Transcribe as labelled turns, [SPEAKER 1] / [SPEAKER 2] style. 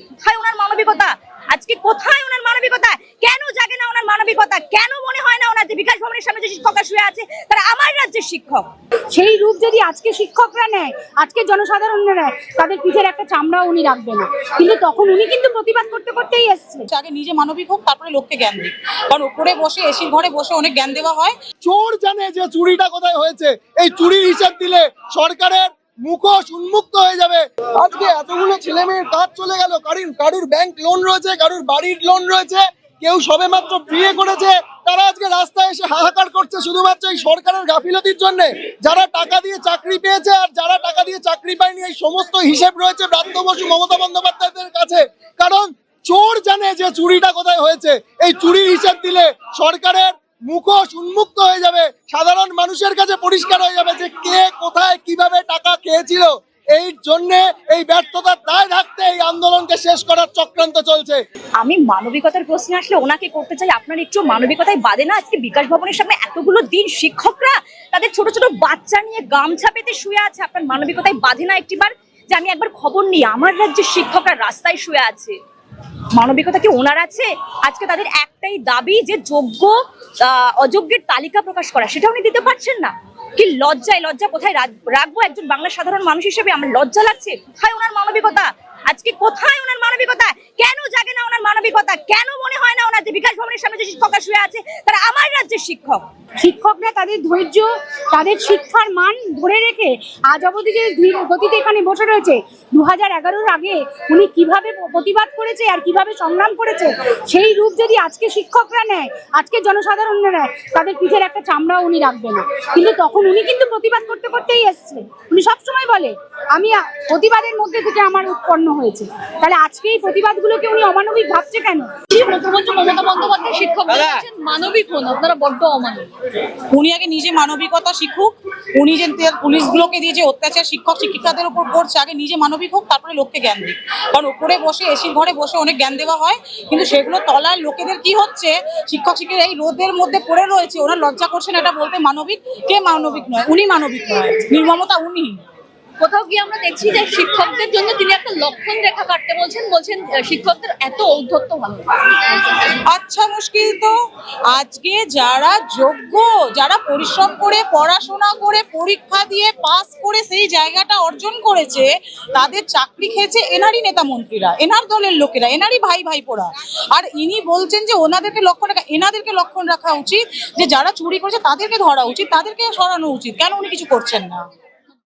[SPEAKER 1] কোথায় ওনার মানবিকতা? আজকে কোথায় ওনার মানবিকতা? কেন জাগে না ওনার মানবিকতা? কেন মনে হয় না ওনার যে বিকাশ ভবনের সামনে যে শিক্ষকরা শুয়ে আছে তারা আমার রাজ্যের শিক্ষক?
[SPEAKER 2] সেই রূপ যদি আজকে শিক্ষকরা নেয় আজকে জনসাধারণরা নেয় তাদের পিঠের একটা চামড়াও উনি রাখবে না। কিন্তু তখন উনি কিন্তু প্রতিবাদ করতে করতেই এসছে
[SPEAKER 3] আগে নিজে মানবিক হোক তারপরে লোককে জ্ঞান দিক। কারণ উপরে বসে এসির ঘরে বসে অনেক জ্ঞান দেওয়া হয়।
[SPEAKER 4] চোর জানে যে চুরিটা কোথায় হয়েছে। এই চুরির হিসাব দিলে সরকারের মুখোশ উন্মুক্ত হয়ে যাবে। আজকে এতগুলো ছেলে মেয়ের কাজ চলে গেল। কারুর কারুর ব্যাংক লোন রয়েছে, কারুর বাড়ির লোন রয়েছে, কেউ সবে মাত্র বিয়ে করেছে। তারা আজকে রাস্তায় এসে হাহাকার করছে শুধুমাত্র এই সরকারের গাফিলতির জন্য। যারা টাকা দিয়ে চাকরি পেয়েছে আর যারা টাকা দিয়ে চাকরি পায়নি, এই সমস্ত হিসেব রয়েছে ব্রাত্য বসু মমতা বন্দ্যোপাধ্যায়দের কাছে। কারণ চোর জানে যে চুরিটা কোথায় হয়েছে। এই চুরির হিসাব দিলে সরকারের মুখোশ উন্মুক্ত হয়ে যাবে। সাধারণ মানুষের কাছে পরিষ্কার হয়ে যাবে যে কে কোথায় কীভাবে টাকা খেয়েছিল। এই জন্য, এই ব্যর্থতার দায় থাকতে এই আন্দোলনকে শেষ করার চক্রান্ত চলছে।
[SPEAKER 1] আমি মানবিকতার প্রশ্নে আসলে ওনাকে করতে চাই, আপনার একটু মানবিকতায় বাদে না। আজকে বিকাশ ভবনের সামনে এতগুলো দিন শিক্ষকরা তাদের ছোট ছোট বাচ্চা নিয়ে গামছা পেতে শুয়ে আছে। আপনার মানবিকতায় বাঁধে না একটিবার যে আমি একবার খবর নিই, আমার রাজ্যের শিক্ষকরা রাস্তায় শুয়ে আছে। মানবিকতা কি ওনার আছে? আজকে তাদের একটাই দাবি যে যোগ্য অযোগ্যের তালিকা প্রকাশ করা। সেটা উনি দিতে পারছেন না। কি লজ্জায়, লজ্জা? কোথায় রাখ- রাখব? একজন বাংলা সাধারণ মানুষ হিসেবে আমার লজ্জা লাগছে? কোথায় ওনার মানবিকতা আজকে কোথায় ওনার মানবিকতা কেন জাগে না ওনার মানবিকতা কেন মনে হয় না ওনার ভবনের সামনে যে শিক্ষকরা শুয়ে আছে, তারা আমার রাজ্যের শিক্ষক।
[SPEAKER 2] শিক্ষকরা তাদের ধৈর্য, তাদের শিক্ষার মান ধরে রেখে আজ অবধি যে গতিতে এখানে বসে রয়েছে দু হাজার এগারোর আগে উনি কীভাবে প্রতিবাদ করেছে আর কীভাবে সংগ্রাম করেছে, সেই রূপ যদি আজকে শিক্ষকরা নেয়, আজকে জনসাধারণরা নেয়, তাদের পিঠের একটা চামড়াও উনি রাখবে না। কিন্তু তখন উনি কিন্তু প্রতিবাদ করতে করতেই এসছে উনি সবসময় বলে আমি প্রতিবাদের মধ্যে থেকে আমার উৎপন্ন হয়েছে তাহলে আজকে এই প্রতিবাদগুলোকে উনি অমানবিক ভাবছে কেন?
[SPEAKER 5] মুখ্যমন্ত্রী মমতা বন্দ্যোপাধ্যায় শিক্ষক মানবিক হন আপনারা বড্ড অমানবিক।
[SPEAKER 3] উনি আগে নিজে মানবিকতা শিখুক উনি যে পুলিশগুলোকে দিয়ে যে অত্যাচার শিক্ষক শিক্ষিকাদের উপর করছে আগে নিজে মানবিক হোক তারপরে লোককে জ্ঞান দিক। কারণ উপরে বসে এসির ঘরে বসে অনেক জ্ঞান দেওয়া হয় কিন্তু সেগুলো তলার লোকেদের কি হচ্ছে? শিক্ষক শিক্ষিকা এই রোদের মধ্যে পড়ে রয়েছে ওনার লজ্জা করছেন এটা বলতে মানবিক? কে মানবিক নয়? উনি মানবিক নয়। নির্মমতা উনি।
[SPEAKER 5] কোথাও গিয়ে আমরা দেখছি যে শিক্ষকদের জন্য তিনি একটা লক্ষণ রেখা কাটতে বলছেন বলছেন শিক্ষকদের এত ঔদ্ধত্য ভালো।
[SPEAKER 3] আচ্ছা মুশকিল তো। আজকে যারা যোগ্য, যারা পরিশ্রম করে, পড়াশোনা করে, পরীক্ষা দিয়ে পাস করে সেই জায়গাটা অর্জন করেছে, তাদের চাকরি খেয়েছে এনারই নেতা মন্ত্রীরা, এনার দলের লোকেরা, এনারই ভাই ভাইপোরা। আর ইনি বলছেন যে ওনাদেরকে লক্ষ্য রাখা, এনাদেরকে লক্ষণ রাখা উচিত, যে যারা চুরি করেছে তাদেরকে ধরা উচিত, তাদেরকে সরানো উচিত। কেন উনি কিছু করছেন না?